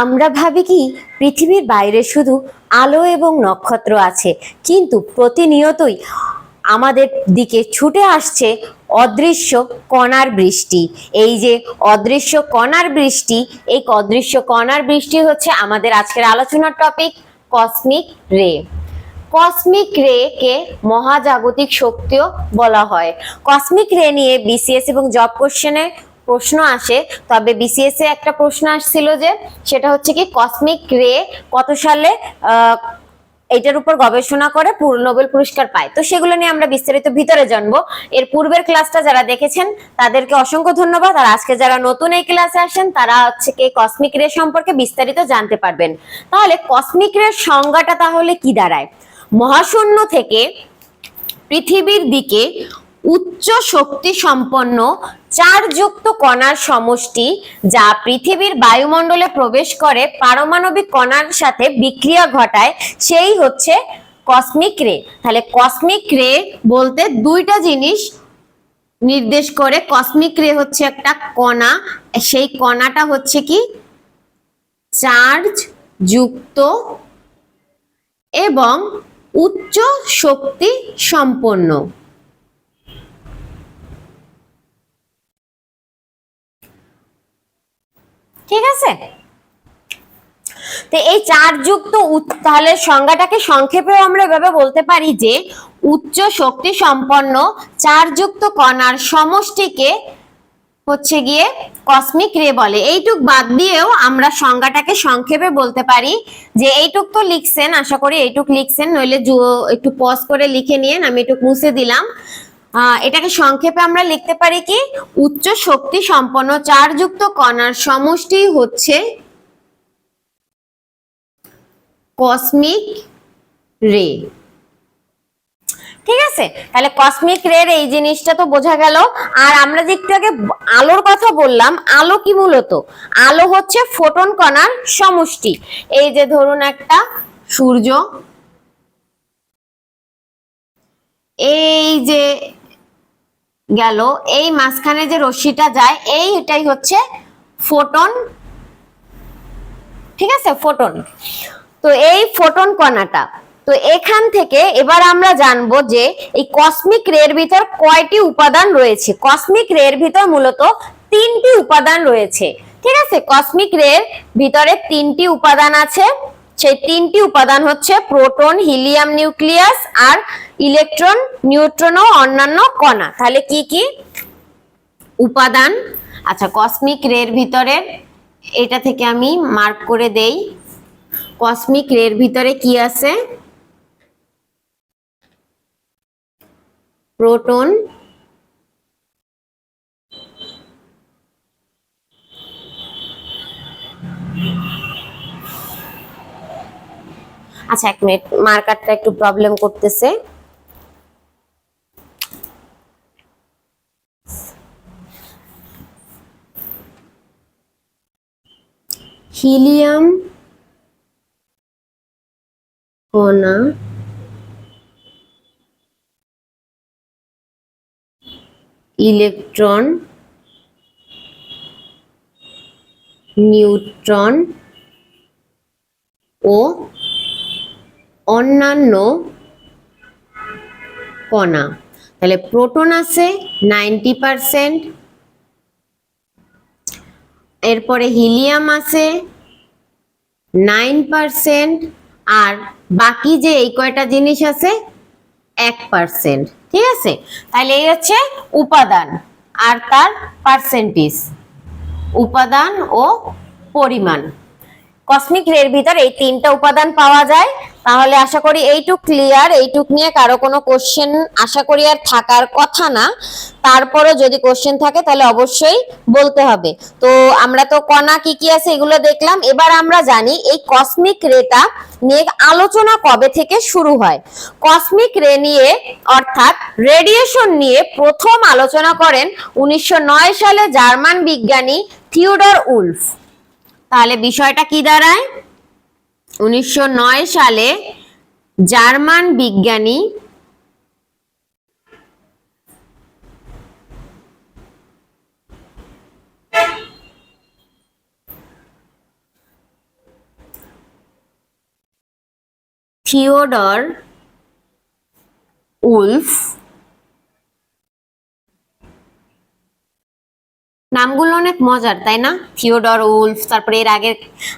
আমরা ভাবি কি, পৃথিবীর বাইরে শুধু আলো এবং নক্ষত্র আছে, কিন্তু প্রতিনিয়তই আমাদের দিকে ছুটে আসছে অদৃশ্য কণার বৃষ্টি। এই যে অদৃশ্য কণার বৃষ্টি, এই অদৃশ্য কণার বৃষ্টি হচ্ছে আমাদের আজকের আলোচনার টপিক কসমিক রে কসমিক রে কে মহাজাগতিক শক্তিও বলা হয়। কসমিক রে নিয়ে বিসিএস এবং জব কোশ্চেনে প্রশ্ন আসে, তবে বিসিএস এ একটা প্রশ্ন আসছিল যে, সেটা হচ্ছে কি কসমিক রে কত সালে এটার উপর গবেষণা করে নোবেল পুরস্কার পায়? তো সেগুলো নিয়ে আমরা বিস্তারিত ভিতরে জানব। এর পূর্বের ক্লাসটা যারা দেখেছেন, তাদেরকে অসংখ্য ধন্যবাদ। আর আজকে যারা নতুন এই ক্লাসে আসেন, তারা হচ্ছে কি কসমিক রে সম্পর্কে বিস্তারিত জানতে পারবেন। তাহলে কসমিক রে সংজ্ঞাটা তাহলে কি দাঁড়ায়? মহাশূন্য থেকে পৃথিবীর দিকে উচ্চ শক্তি সম্পন্ন চারযুক্ত কণার সমষ্টি যা পৃথিবীর বায়ুমণ্ডলে প্রবেশ করে পারমাণবিক কণার সাথে বিক্রিয়া ঘটায়, সেই হচ্ছে কসমিক রে তাহলে কসমিক রে বলতে দুইটা জিনিস নির্দেশ করে। কসমিক রে হচ্ছে একটা কণা। সেই কণাটা হচ্ছে কি? চার্জ যুক্ত এবং উচ্চ শক্তি সম্পন্ন। ঠিক আছে? তো এই চার্জযুক্ত উৎ- তাহলে সংজ্ঞাটাকে সংক্ষেপেও আমরা এভাবে বলতে পারি যে, উচ্চ শক্তি সম্পন্ন চার্জযুক্ত কণার সমষ্টিকে হচ্ছে গিয়ে কসমিক রে বলে। এইটুক বাদ দিয়েও আমরা সংজ্ঞাটাকে সংক্ষেপে বলতে পারি যে, এইটুক তো লিখছেন, আশা করি এইটুক লিখছেন, নইলে একটু পজ করে লিখে নিয়েন, আমি একটু মুছে দিলাম। এটাকে সংক্ষেপে আমরা লিখতে পারি কি? উচ্চ শক্তি সম্পন্ন চার্জযুক্ত কণার সমষ্টি হচ্ছে কসমিক রে ঠিক আছে? তাহলে কসমিক রের এই জিনিসটা তো বোঝা গেল। আর আমরা যে একটু আগে আলোর কথা বললাম, আলো কি মূলত? আলো হচ্ছে ফোটন কণার সমষ্টি। এই যে ধরুন একটা সূর্য। এই যে গেল। এই মাঝখানে যে রশ্মিটা যায় এইটাই হচ্ছে ফোটন ঠিক আছে? ফোটন তো এই ফোটন কণাটা। তো এখান থেকে এবার আমরা জানব যে এই কসমিক রের ভিতর কয়টি উপাদান রয়েছে? কসমিক রের ভিতর মূলত তিনটি উপাদান রয়েছে। ঠিক আছে? কসমিক রের ভিতরে তিনটি উপাদান আছে। সেই তিনটি উপাদান হচ্ছে প্রোটন, হিলিয়াম নিউক্লিয়াস আর ইলেকট্রন, নিউট্রন ও অন্যান্য কণা। তাহলে কি কি? উপাদান। আচ্ছা কসমিক রের ভিতরে এটা থেকে আমি মার্ক করে দেই। কসমিক রের ভিতরে কি আছে? প্রোটন আচ্ছা এক মিনিট মার্কারটা একটু প্রবলেম করতেছে। হিলিয়াম কণা ইলেকট্রন নিউট্রন ও অন্যান্য কণা। তাহলে প্রোটন আছে নাইনটি পারসেন্ট। এরপরে হিলিয়াম আছে নাইন পারসেন্ট। আর বাকি যে এই কয়টা জিনিস আছে, এক পার্সেন্ট। ঠিক আছে? তাহলে এই হচ্ছে উপাদান আর তার পার্সেন্টেজ। উপাদান ও পরিমাণ। কসমিক রের ভিতর এই তিনটা উপাদান পাওয়া যায়। তাহলে আশা করি এইটুক ক্লিয়ার এইটুক নিয়ে কারও কোনো কোশ্চেন আশা করি আর থাকার কথা না। তারপরও যদি কোশ্চেন থাকে তাহলে অবশ্যই বলতে হবে। তো আমরা তো কণা কি কি আছে এগুলো দেখলাম। এবার আমরা জানি এই কসমিক রেটা নিয়ে আলোচনা কবে থেকে শুরু হয়? কসমিক রে নিয়ে অর্থাৎ রেডিয়েশন নিয়ে প্রথম আলোচনা করেন উনিশশো নয় সালে জার্মান বিজ্ঞানী থিওডর উলফ। তাহলে বিষয়টা কি দাঁড়ায়? উনিশশো নয় সালে জার্মান বিজ্ঞানী থিওডর উলফ নামগুলো অনেক মজার, তাই না? থিওডর উলফ, তারপরে এর আগে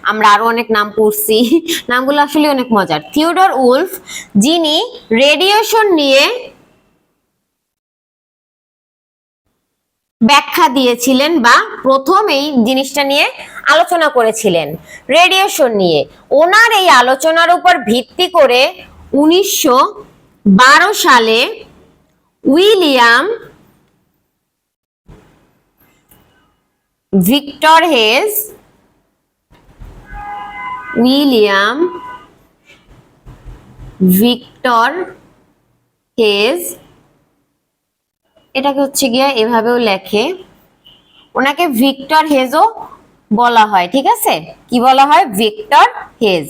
আমরা আরও অনেক নাম পড়ছি। নামগুলো আসলে অনেক মজার। থিওডর উলফ, যিনি রেডিয়েশন নিয়ে ব্যাখ্যা দিয়েছিলেন বা প্রথম এই জিনিসটা নিয়ে আলোচনা করেছিলেন। রেডিয়েশন নিয়ে। ওনার এই আলোচনার উপর ভিত্তি করে উনিশশো বারো সালে William Victor Hess William Victor Hess এটাকে হচ্ছে গিয়ে এভাবেও লেখে। ওনাকে ভিক্টর হেজও বলা হয়, ঠিক আছে? কি বলা হয়? Victor Hess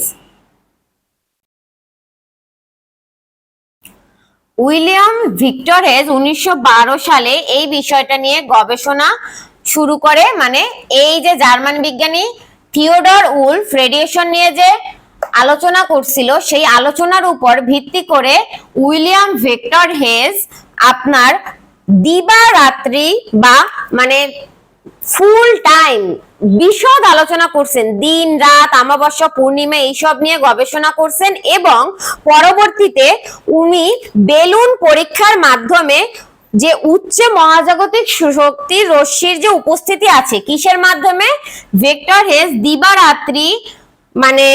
William Victor Hess উনিশশো বারো সালে এই বিষয়টা নিয়ে গবেষণা শুরু করে মানে এই যে জার্মান বিজ্ঞানী থিওডর উলফ রেডিয়েশন নিয়ে যে আলোচনা করছিল, সেই আলোচনার উপর ভিত্তি করে উইলিয়াম ভিক্টর হেজ আপনার দিবা রাত্রি বা মানে ফুল টাইম বিশদ আলোচনা করছেন, দিন, রাত, অমাবস্যা, পূর্ণিমা, এইসব নিয়ে গবেষণা করছেন এবং পরবর্তীতে উনি বেলুন পরীক্ষার মাধ্যমে যে উচ্চ মহাজাগতিক শক্তির রশ্মির যে উপস্থিতি আছে, কিসের মাধ্যমে? ভেক্টর হেজ দিবারাত্রি মানে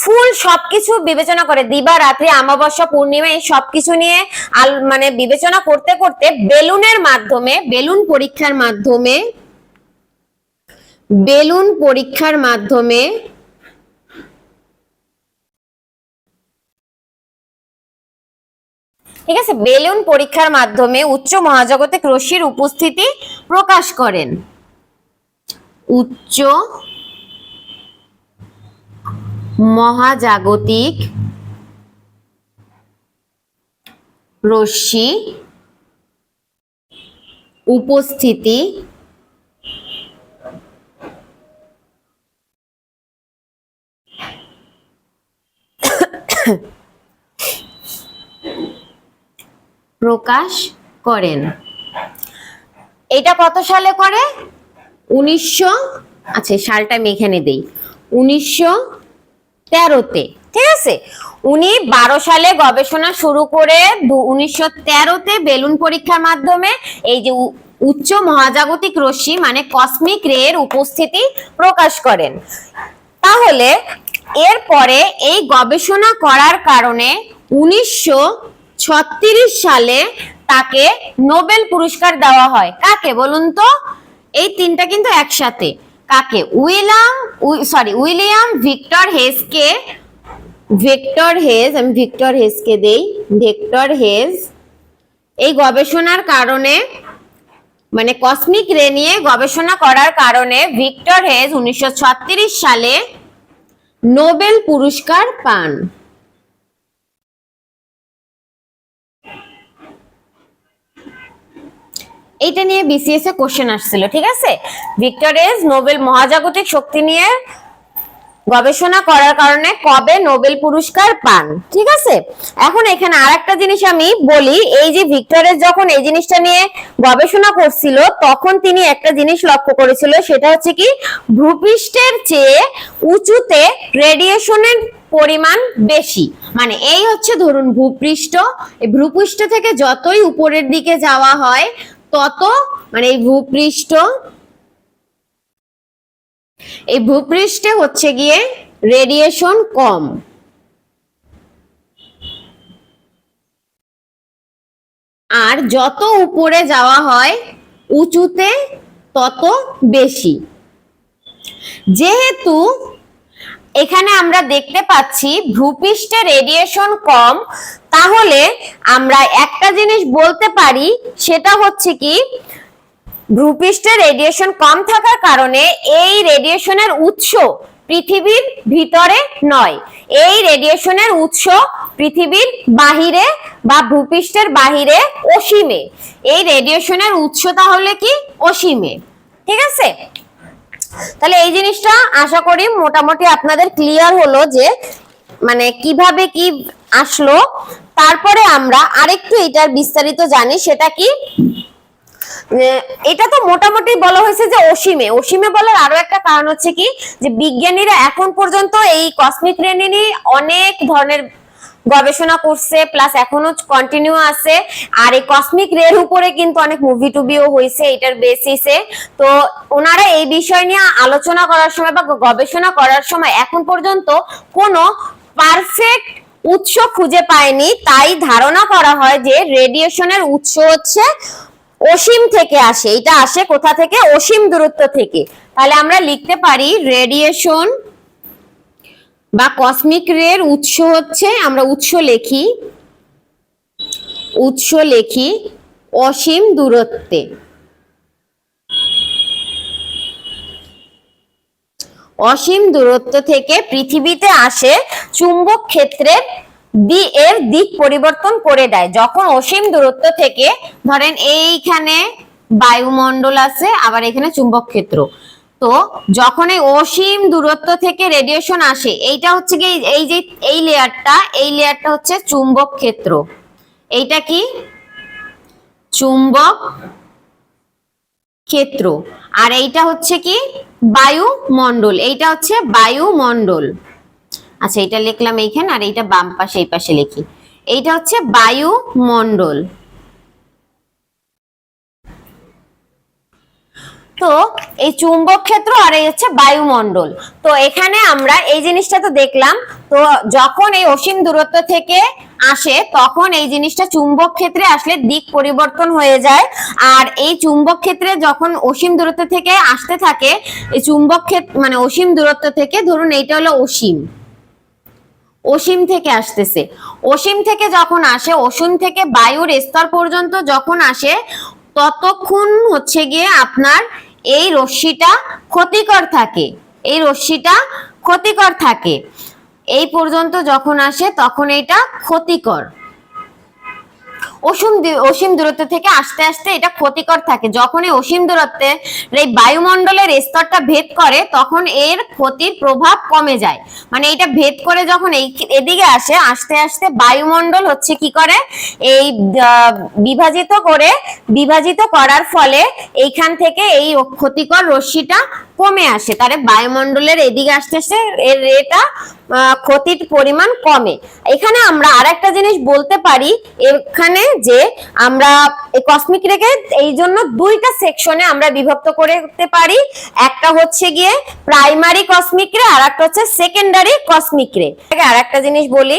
ফুল সবকিছু বিবেচনা করে দিবা রাত্রি অমাবস্যা, পূর্ণিমা, এই সবকিছু নিয়ে আল মানে বিবেচনা করতে করতে বেলুনের মাধ্যমে, বেলুন পরীক্ষার মাধ্যমে, বেলুন পরীক্ষার মাধ্যমে ঠিক আছে? বেলুন পরীক্ষার মাধ্যমে উচ্চ মহাজাগতিক রশ্মির উপস্থিতি প্রকাশ করেন। উচ্চ মহাজাগতিক রশ্মি উপস্থিতি প্রকাশ করেন। এটা কত সালে করে? উনিশশো আচ্ছা সালটা আমি এখানে দেই। উনিশশো তেরোতে। ঠিক আছে? উনি বারো সালে গবেষণা শুরু করে উনিশশো তেরোতে বেলুন পরীক্ষার মাধ্যমে এই যে উচ্চ মহাজাগতিক রশ্মি মানে কসমিক রে এর উপস্থিতি প্রকাশ করেন। তাহলে এরপরে এই গবেষণা করার কারণে উনিশশো ছত্রিশ সালে তাকে নোবেল পুরস্কার দেওয়া হয়। কাকে বলুন তো? এই তিনটা কিন্তু একসাথে। কাকে? উইলিয়াম সরি উইলিয়াম ভিক্টর হেজকে, ভিক্টর হেজ, আমি ভিক্টর হেজকে দেই, ভিক্টর হেজ। এই গবেষণার কারণে মানে কসমিক রে নিয়ে গবেষণা করার কারণে ভিক্টর হেজ উনিশশো ছত্রিশ সালে নোবেল পুরস্কার পান। এইটা নিয়ে বিসিএস এ কোশ্চেন আসছিল, ঠিক আছে? ভিক্টোরিয়াস নোবেল মহাজাগতিক শক্তি নিয়ে গবেষণা করার কারণে কবে নোবেল পুরস্কার পান, ঠিক আছে? এখন এখানে আরেকটা জিনিস আমি বলি, এই যে ভিক্টোরিয়াস যখন এই জিনিসটা নিয়ে গবেষণা করছিল, তখন তিনি একটা জিনিস লক্ষ্য করেছিল, সেটা হচ্ছে কি, ভূপৃষ্ঠের চেয়ে উঁচুতে রেডিয়েশনের পরিমাণ বেশি। মানে এই হচ্ছে ধরুন, ভূপৃষ্ঠ ভূপৃষ্ঠ থেকে যতই উপরের দিকে যাওয়া হয় তত? মানে এই ভূপৃষ্ঠ? এই ভূপৃষ্ঠে হচ্ছে গিয়ে রেডিয়েশন কম। আর যত উপরে যাওয়া হয় উঁচুতে, তত বেশি। যেহেতু এখানে আমরা দেখতে পাচ্ছি ভূপৃষ্ঠে রেডিয়েশন কম। তাহলে আমরা একটা জিনিস বলতে পারি, সেটা হচ্ছে কি, ভূপৃষ্ঠে রেডিয়েশন কম থাকার কারণে এই রেডিয়েশনের উৎস পৃথিবীর ভিতরে নয়। এই রেডিয়েশনের উৎস পৃথিবীর বাহিরে বা ভূপৃষ্ঠের বাহিরে অসীমে। এই রেডিয়েশনের উৎস তাহলে কি? অসীমে। ঠিক আছে? তাহলে এই জিনিসটা আশা করি মোটামুটি আপনাদের ক্লিয়ার হলো যে মানে কীভাবে কি আসলো। তারপরে আমরা আরেকটু এটার বিস্তারিত জানি, সেটা কি? এটা তো মোটামুটি বলা হয়েছে যে অসীমে। অসীমে বলার আরও একটা কারণ হচ্ছে কি? যে বিজ্ঞানীরা এখন পর্যন্ত এই কসমিক রে নিয়ে অনেক ধরনের গবেষণা করছে প্লাস এখনও কন্টিনিউ আছে। আর এই কসমিক রের উপরে কিন্তু অনেক মুভি টুবিও হয়েছে, এটার বেসিসে তো ওনারা এই বিষয় নিয়ে আলোচনা করার সময় বা গবেষণা করার সময় এখন পর্যন্ত কোনো পারফেক্ট উৎস খুঁজে পায়নি। তাই ধারণা করা হয় যে রেডিয়েশনের উৎস হচ্ছে অসীম থেকে আসে। এটা আসে কোথা থেকে? অসীম দূরত্ব থেকে। তাহলে আমরা লিখতে পারি রেডিয়েশন বা কসমিক রের উৎস হচ্ছে, আমরা উৎস লেখি উৎস লেখি অসীম দূরত্বে। অসীম দূরত্ব থেকে পৃথিবীতে আসে চুম্বক ক্ষেত্রের দি, এর দিক পরিবর্তন করে দেয়। যখন অসীম দূরত্ব থেকে, ধরেন এইখানে বায়ুমণ্ডল আছে, আবার এখানে চুম্বক ক্ষেত্র। তো যখন এই অসীম দূরত্ব থেকে রেডিয়েশন আসে, এইটা হচ্ছে কি এই যে, এই লেয়ারটা এই লেয়ারটা হচ্ছে চুম্বক ক্ষেত্র। এইটা কি? চুম্বক ক্ষেত্র। আর এইটা হচ্ছে কি? বায়ুমণ্ডল। এইটা হচ্ছে বায়ুমণ্ডল। আচ্ছা এটা লিখলাম এইখানে, আর এইটা বাম পাশে, এই পাশে লিখি। এইটা হচ্ছে বায়ুমণ্ডল। তো এই চুম্বক ক্ষেত্র আর এই হচ্ছে বায়ুমণ্ডল। তো এখানে আমরা এই জিনিসটা তো দেখলাম, তো যখন এই অসীম দূরত্ব থেকে আসে, তখন এই জিনিসটা চুম্বক ক্ষেত্রে আসলে দিক পরিবর্তন হয়ে যায়। আর এই চুম্বক ক্ষেত্রে যখন অসীম দূরত্ব থেকে আসতে থাকে, এই চুম্বক ক্ষেত্র মানে অসীম দূরত্ব থেকে, ধরুন এইটা হলো অসীম। অসীম থেকে আসতেছে। অসীম থেকে যখন আসে, অসীম থেকে বায়ুর স্তর পর্যন্ত যখন আসে ততক্ষণ হচ্ছে গিয়ে আপনার এই রশ্মিটা ক্ষতিকর থাকে। এই রশ্মিটা ক্ষতিকর থাকে। এই পর্যন্ত যখন আসে তখন এটা ক্ষতিকর। অসীম অসীম দূরত্ব থেকে আস্তে আস্তে এটা ক্ষতিকর থাকে। যখন এই অসীম দূরত্বে এই বায়ুমণ্ডলের স্তরটা ভেদ করে, তখন এর ক্ষতির প্রভাব কমে যায়। মানে এটা ভেদ করে যখন এই এদিকে আসে, আস্তে আস্তে বায়ুমণ্ডল হচ্ছে কি করে? এই বিভাজিত করে, বিভাজিত করার ফলে এইখান থেকে এই ক্ষতিকর রশ্মিটা কমে আসে। তাহলে বায়ুমণ্ডলের এদিকে আসতে আসতে এর এটা ক্ষতির পরিমাণ কমে। এখানে আমরা আরেকটা জিনিস বলতে পারি, এখানে যে আমরা এই কসমিক রেকে এই জন্য দুইটা সেকশনে আমরা বিভক্ত করতে পারি। একটা হচ্ছে গিয়ে প্রাইমারি কসমিক রে, আর একটা হচ্ছে সেকেন্ডারি কসমিক রে। আর একটা জিনিস বলি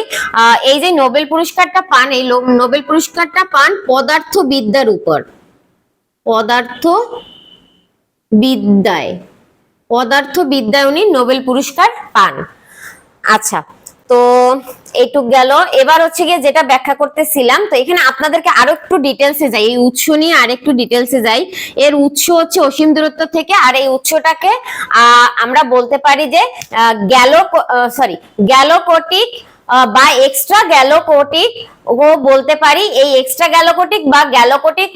এই যে নোবেল পুরস্কারটা পান, এই নোবেল পুরস্কারটা পান পদার্থবিদ্যার উপর। পদার্থ বিদ্যায় পদার্থ বিদ্যায় উনি নোবেল পুরস্কার পান। আচ্ছা তো এইটুক গেল। এবার হচ্ছে গিয়ে যেটা ব্যাখ্যা করতেছিলাম, তো এখানে আপনাদেরকে আরও একটু ডিটেলসে যাই। এই উৎস নিয়ে আর একটু ডিটেলসে যাই। এর উৎস হচ্ছে অসীম দূরত্ব থেকে, আর এই উৎসটাকে আমরা বলতে পারি যে গ্যালো সরি গ্যালোকোটিক বা এক্সট্রা গ্যালোকোটিক ও বলতে পারি এই এক্সট্রা গ্যালোকোটিক বা গ্যালোকোটিক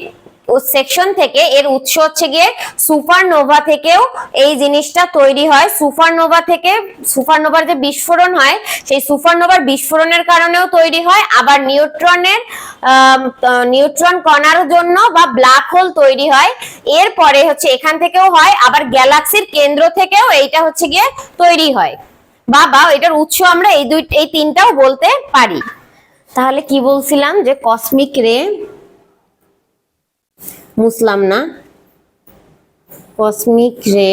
সেকশন থেকে এর উৎস হচ্ছে গিয়ে সুপারনোভা থেকেও এই জিনিসটা তৈরি হয়। সুপারনোভা থেকে সুপারনোভার যে বিস্ফোরণ হয়, সেই সুপারনোভার বিস্ফোরণের কারণেও তৈরি হয়। আবার নিউট্রনের নিউট্রন কণার জন্য বা ব্ল্যাক হোল তৈরি হয়। এরপরে হচ্ছে এখান থেকেও হয়, আবার গ্যালাক্সির কেন্দ্র থেকেও এইটা হচ্ছে গিয়ে তৈরি হয়। বা এটার উৎস আমরা এই দুই, এই তিনটাও বলতে পারি। তাহলে কি বলছিলাম যে কসমিক রে মুসলাম না। কসমিক রে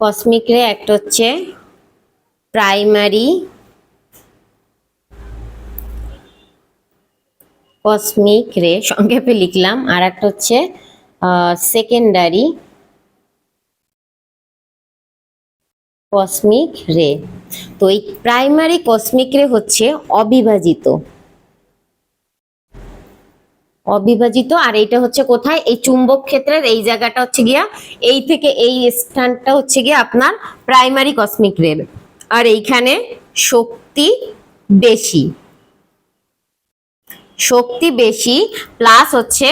কসমিক রে একটা হচ্ছে প্রাইমারি কসমিক রে সংক্ষেপে লিখলাম। আর একটা হচ্ছে সেকেন্ডারি কসমিক রে তো এই প্রাইমারি কসমিক রে হচ্ছে অবিভাজিত। অবিভাজিত। আর এইটা হচ্ছে কোথায়? এই চুম্বক ক্ষেত্রের এই জায়গাটা হচ্ছে গিয়া, এই থেকে এই স্থানটা হচ্ছে গিয়া আপনার প্রাইমারি কসমিক রে আর এইখানে শক্তি বেশি। শক্তি বেশি প্লাস হচ্ছে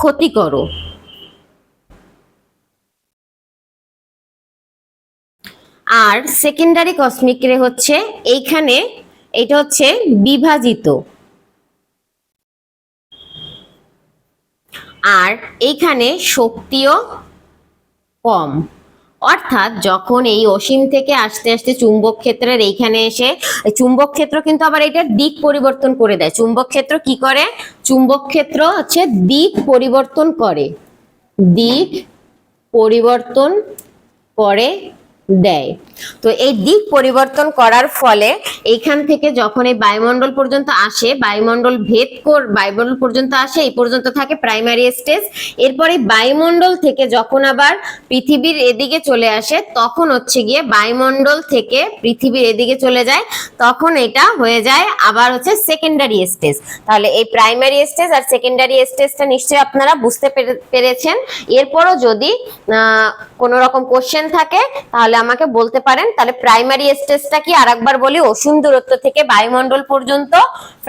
ক্ষতিকরও আর সেকেন্ডারি কসমিক রে হচ্ছে এইখানে এটা হচ্ছে বিভাজিত। আর এইখানে শক্তিও কম। অর্থাৎ যখন এই অসীম থেকে আস্তে আস্তে চুম্বক ক্ষেত্রের এইখানে এসে চুম্বক ক্ষেত্র কিন্তু আবার এটার দিক পরিবর্তন করে দেয়। চুম্বক ক্ষেত্র কি করে? চুম্বক ক্ষেত্র হচ্ছে দিক পরিবর্তন করে। দিক পরিবর্তন করে দেয়। তো এই দিক পরিবর্তন করার ফলে এইখান থেকে যখন এই বায়ুমণ্ডল পর্যন্ত আসে, বায়ুমণ্ডল ভেদ কর বায়ুমণ্ডল পর্যন্ত আসে, এই পর্যন্ত থাকে প্রাইমারি স্টেজ এরপরে বায়ুমণ্ডল থেকে যখন আবার পৃথিবীর এদিকে চলে আসে, তখন হচ্ছে গিয়ে বায়ুমণ্ডল থেকে পৃথিবীর এদিকে চলে যায়, তখন এটা হয়ে যায় আবার হচ্ছে সেকেন্ডারি স্টেজ তাহলে এই প্রাইমারি স্টেজ আর সেকেন্ডারি স্টেজটা নিশ্চয়ই আপনারা বুঝতে পেরে- পেরেছেন। এরপরও যদি কোনো রকম কোশ্চেন থাকে, তাহলে আমাকে বলতে পারেন, তাহলে প্রাইমারি স্টেজটা কি আরেকবার বলি, অসীম দূরত্ব থেকে বায়ুমণ্ডল পর্যন্ত।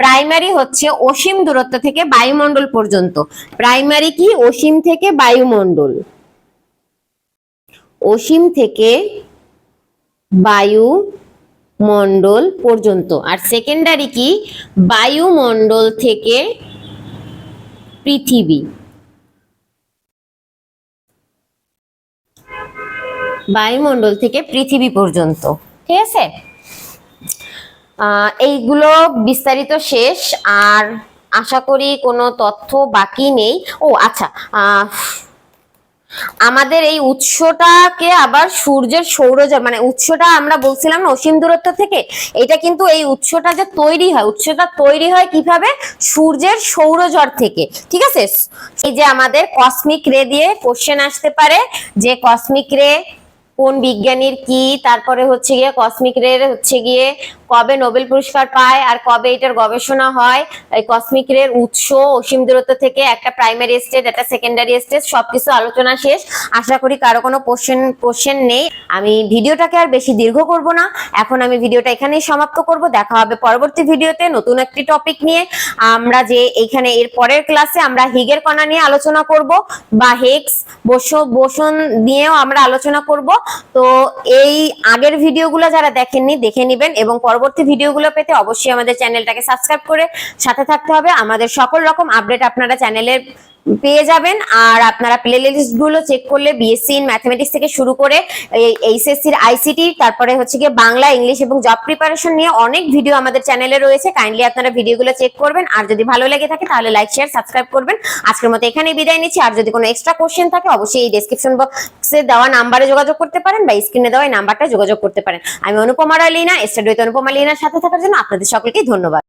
প্রাইমারি হচ্ছে অসীম দূরত্ব থেকে বায়ুমণ্ডল পর্যন্ত। প্রাইমারি কি? অসীম থেকে বায়ুমণ্ডল। অসীম থেকে বায়ু মণ্ডল পর্যন্ত। আর সেকেন্ডারি কি? বায়ুমণ্ডল থেকে পৃথিবী। বায়ুমণ্ডল থেকে পৃথিবী পর্যন্ত। ঠিক আছে? এইগুলো বিস্তারিত শেষ, আর আশা করি কোনো তথ্য বাকি নেই। ও আচ্ছা আমাদের এই উৎসটাকে আবার সূর্যের সৌরজগৎ মানে উৎসটা আমরা বলছিলাম না, অসীম দূরত্ব থেকে? এটা কিন্তু এই উৎসটা যে তৈরি হয়, উৎসটা তৈরি হয় কীভাবে? সূর্যের সৌরজট থেকে। ঠিক আছে? এই যে আমাদের কসমিক রে দিয়ে কোশ্চেন আসতে পারে, যে কসমিক রে কোন বিজ্ঞানীর কি, তারপরে হচ্ছে গিয়ে কসমিক রে হচ্ছে গিয়ে কবে নোবেল পুরস্কার পায় আর কবে এটার গবেষণা হয়। এই কসমিক রের উৎস অসীম দূরত্ব থেকে একটা প্রাইমারি স্টেজ একটা সেকেন্ডারি স্টেজ সবকিছু আলোচনা শেষ। আশা করি কারও কোনো কোশ্চেন কোশ্চেন নেই। আমি ভিডিওটাকে আর বেশি দীর্ঘ করব না। এখন আমি ভিডিওটা এখানেই সমাপ্ত করব। দেখা হবে পরবর্তী ভিডিওতে নতুন একটি টপিক নিয়ে। আমরা যে এখানে এর পরের ক্লাসে আমরা হিগের কণা নিয়ে আলোচনা করব বা হেক্স, বস, বোসন নিয়েও আমরা আলোচনা করব। তো এই আগের ভিডিওগুলো যারা দেখেননি, দেখে নিবেন এবং পরবর্তী ভিডিওগুলো পেতে অবশ্যই আমাদের চ্যানেলটাকে সাবস্ক্রাইব করে সাথে থাকতে হবে। আমাদের সকল রকম আপডেট আপনারা চ্যানেলের পেয়ে যাবেন। আর আপনারা প্লে লিস্টগুলো চেক করলে বিএসসি ইন ম্যাথমেটিক্স থেকে শুরু করে এইচএসসি আইসিটি তারপরে হচ্ছে গিয়ে বাংলা, ইংলিশ এবং জব প্রিপারেশন নিয়ে অনেক ভিডিও আমাদের চ্যানেলে রয়েছে। কাইন্ডলি আপনারা ভিডিওগুলো চেক করবেন। আর যদি ভালো লেগে থাকে তাহলে লাইক শেয়ার সাবস্ক্রাইব করবেন। আজকের মতো এখানেই বিদায় নিচ্ছি। আর যদি কোনো এক্সট্রা কোশ্চেন থাকে অবশ্যই এই ডেসক্রিপশন বক্সে দেওয়া নাম্বারে যোগাযোগ করতে পারেন বা স্ক্রিনে দেওয়া এই নাম্বারটা যোগাযোগ করতে পারেন। আমি অনুপমা রায় লীনা অনুপমা লীনার সাথে থাকার জন্য আপনাদের সকলকে ধন্যবাদ।